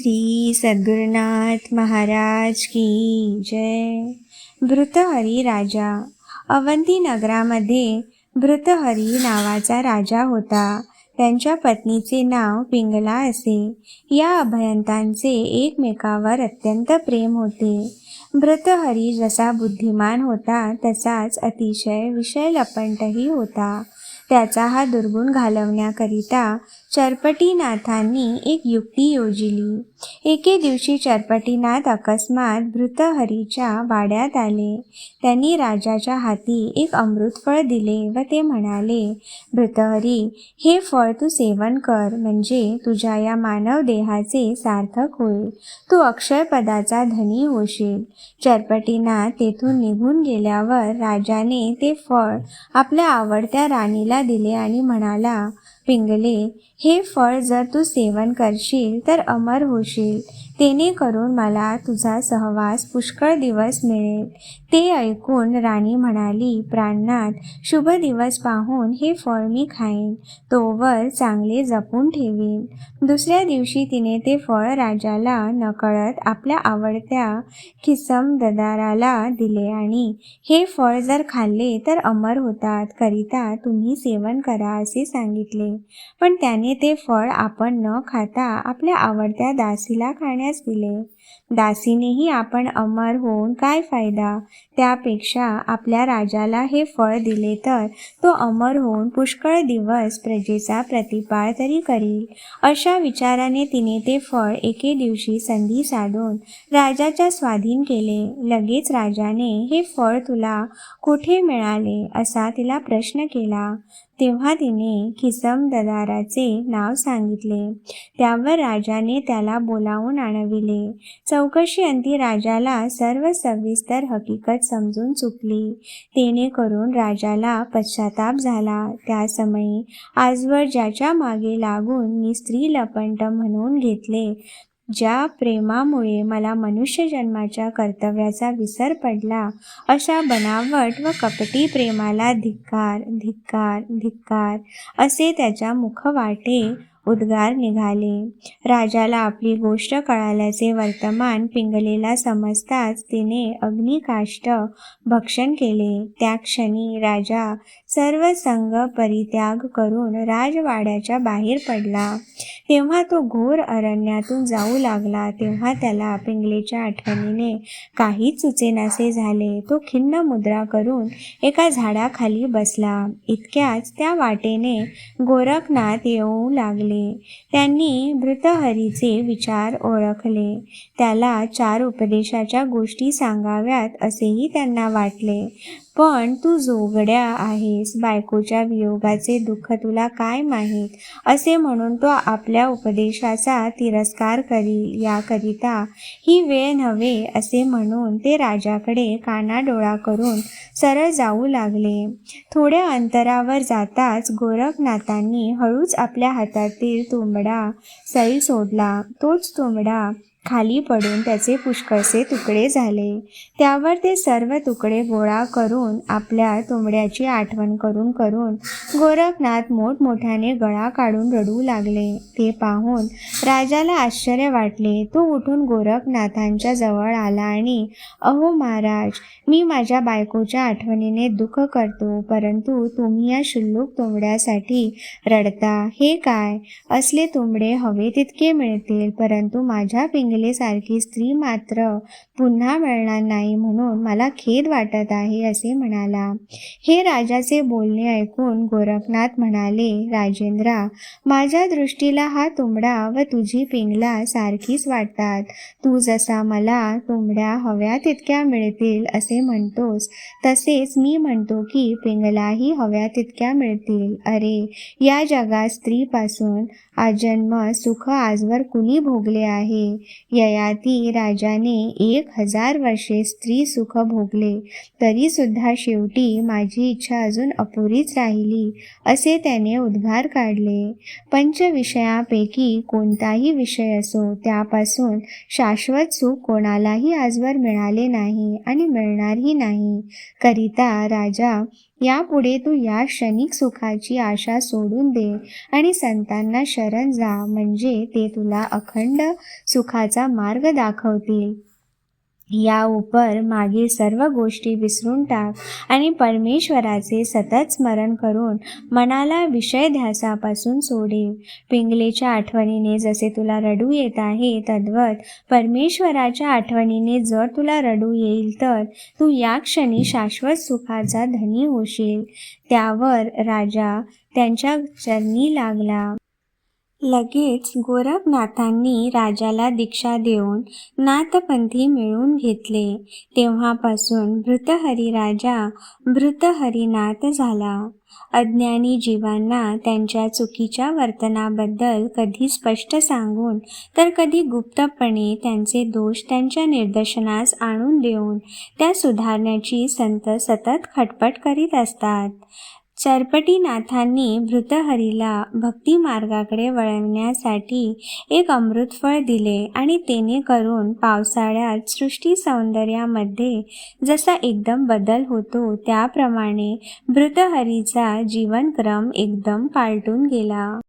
श्री सद्गुरुनाथ महाराज की जय. भृतहरी राजा. अवंती नगरामध्ये भृतहरी नावाचा राजा होता. त्यांच्या पत्नीचे नाव पिंगला असे. या अभयंतांचे एकमेकावर अत्यंत प्रेम होते. भृतहरी जसा बुद्धिमान होता तसाच अतिशय विषय लपंटही होता. त्याचा हा दुर्गुण घालवण्याकरिता चरपटीनाथांनी एक युक्ती योजिली. एके दिवशी चरपटीनाथ अकस्मात भृतहरीच्या वाड्यात आले. त्यांनी राजाच्या हाती एक अमृतफळ दिले व ते म्हणाले भृतहरी हे फळ तू सेवन कर म्हणजे तुझ्या या मानव देहाचे सार्थक होईल. तू अक्षय पदाचा धनी होशील चरपटीनाथ तेथून निघून गेल्यावर राजाने ते फळ आपल्या आवडत्या राणीला दिले आणि म्हणाला पिंगले हे फळ जर तू सेवन करशील तर अमर होशील. तेने करून मला तुझा सहवास पुष्कळ दिवस मिळेल. ते ऐकून राणी म्हणाली प्राणनाथ शुभ दिवस पाहून हे फळ मी खाईन. तोवर चांगले जपून ठेवीन. दुसऱ्या दिवशी तिने ते फळ राजाला नकळत आपल्या आवडत्या खिसम ददाराला दिले आणि हे फळ जर खाल्ले तर अमर होतात करिता तुम्ही सेवन करा असे सांगितले. पण त्याने ते फळ आपण न खाता आपल्या आवडत्या दासीला खाण्यास दिले. दासीनेही आपण अमर होऊन काय फायदा? त्यापेक्षा आपल्या राजाला हे फळ दिले तर तो अमर होऊन पुष्कळ दिवस प्रजेचा प्रतिपाळ तरी करील. अशा विचाराने तिने ते फळ एके दिवशी संधी साधून राजाच्या स्वाधीन केले. लगेच राजाने हे फळ तुला कुठे मिळाले? असा तिला प्रश्न केला. तेव्हा तिने खिसम ददाराचे नाव सांगितले. त्यावर राजाने त्याला बोलावून आणविले. चौकशी अंती राजाला सर्व सविस्तर हकीकत समजून चुकली. तेने करून राजाला पश्चाताप झाला. त्या समयी आजवर ज्याच्या मागे लागून मी स्त्री लपंट म्हणून घेतले ज्या प्रेमामुळे मला मनुष्य जन्माच्या कर्तव्याचा विसर पडला अशा बनावट व कपटी प्रेमाला धिक्कार धिक्कार धिक्कार असे त्याच्या मुखवाटे उद्गार निघाले. राजाला आपली गोष्ट कळाल्याचे वर्तमान पिंगलेला समजताच तिने अग्निकाष्ट भक्षण केले. त्या क्षणी राजा सर्व संघ परित्याग करून राजवाड्याच्या बाहेर पडला. तेव्हा तो घोर अरण्यातून जाऊ लागला. तेव्हा त्याला पिंगलेच्या आठवणीने काहीच सुचेनासे झाले. तो खिन्न मुद्रा करून एका झाडाखाली बसला. इतक्याच त्या वाटेने गोरखनाथ येऊ लागले. त्यांनी भृतहरीचे विचार ओळखले. त्याला चार उपदेशाच्या गोष्टी सांगाव्यात असेही त्यांना वाटले. पण तू जोगड्या आहेस. बायकोच्या वियोगाचे दुःख तुला काय माहीत? असे म्हणून तो आपल्या उपदेशाचा तिरस्कार करील. याकरिता ही वेळ नव्हे असे म्हणून ते राजाकडे कानाडोळा करून सरळ जाऊ लागले. थोड्या अंतरावर जाताच गोरखनाथांनी हळूच आपल्या हातातील तुंबडा सैल सोडला. तोच तुंबडा खाली पडून त्याचे पुष्कळसे तुकडे झाले. त्यावर ते सर्व तुकडे गोळा करून आपल्या तुंबड्याची आठवण करून करून गोरखनाथ मोठमोठ्याने गळा काढून रडू लागले. ते पाहून राजाला आश्चर्य वाटले. तो उठून गोरखनाथांच्या जवळ आला आणि अहो महाराज मी माझ्या बायकोच्या आठवणीने दुःख करतो परंतु तुम्ही या शुल्लूक तुंबड्यासाठी रडता. हे काय? असले तुंबडे हवे तितके मिळतील परंतु माझ्या सारखी स्त्री मात्र पुन्हा मिळणार नाही म्हणून मला खेद वाटत आहे असे म्हणाला. हे राजाचे बोलणे ऐकून गोरखनाथ म्हणाले राजेंद्रा माझ्या दृष्टीला हा तुमडा व तुझी पिंगला सारखीच वाटतात. तू जसा मला तुमड्या हव्या तितक्या मिळतील असे म्हणतोस तसेच मी म्हणतो की पिंगलाही हव्या तितक्या मिळतील. अरे या जगात स्त्रीपासून आजन्म सुख आजवर कुणी भोगले आहे? ययाती राजाने एक हजार वर्षे स्त्री सुख भोगले. तरी सुद्धा शेवटी माझी इच्छा अजून अपुरीच राहिली असे त्याने उद्गार काढले. पंचविषयापैकी कोणताही विषय असो त्यापासून शाश्वत सुख कोणालाही आजवर मिळाले नाही आणि मिळणारही नाही. करिता राजा यापुढे तू या क्षणिक सुखाची आशा सोडून दे आणि संतांना शरण जा म्हणजे ते तुला अखंड सुखाचा मार्ग दाखवतील. या उपर मागील सर्व गोष्टी विसरून टाक आणि परमेश्वराचे सतत स्मरण करून मनाला विषय ध्यासापासून सोडे. पिंगलेच्या आठवणीने जसे तुला रडू येत आहे तद्वत परमेश्वराच्या आठवणीने जर तुला रडू येईल तर तू या क्षणी शाश्वत सुखाचा धनी होशील. त्यावर राजा त्यांच्या चरणी लागला. लगेच गोरखनाथांनी राजाला दीक्षा देऊन नाथपंथी मिळवून घेतले. तेव्हापासून भृतहरी राजा भृतहरिनाथ झाला. अज्ञानी जीवांना त्यांच्या चुकीच्या वर्तनाबद्दल कधी स्पष्ट सांगून तर कधी गुप्तपणे त्यांचे दोष त्यांच्या निदर्शनास आणून देऊन त्या सुधारण्याची संत सतत खटपट करीत असतात. चरपटीनाथांनी भृतहरीला भक्तिमार्गाकडे वळवण्यासाठी एक अमृतफळ दिले आणि तेने करून पावसाळ्यात सृष्टी सौंदर्यामध्ये जसा एकदम बदल होतो त्याप्रमाणे भृतहरीचा जीवनक्रम एकदम पालटून गेला.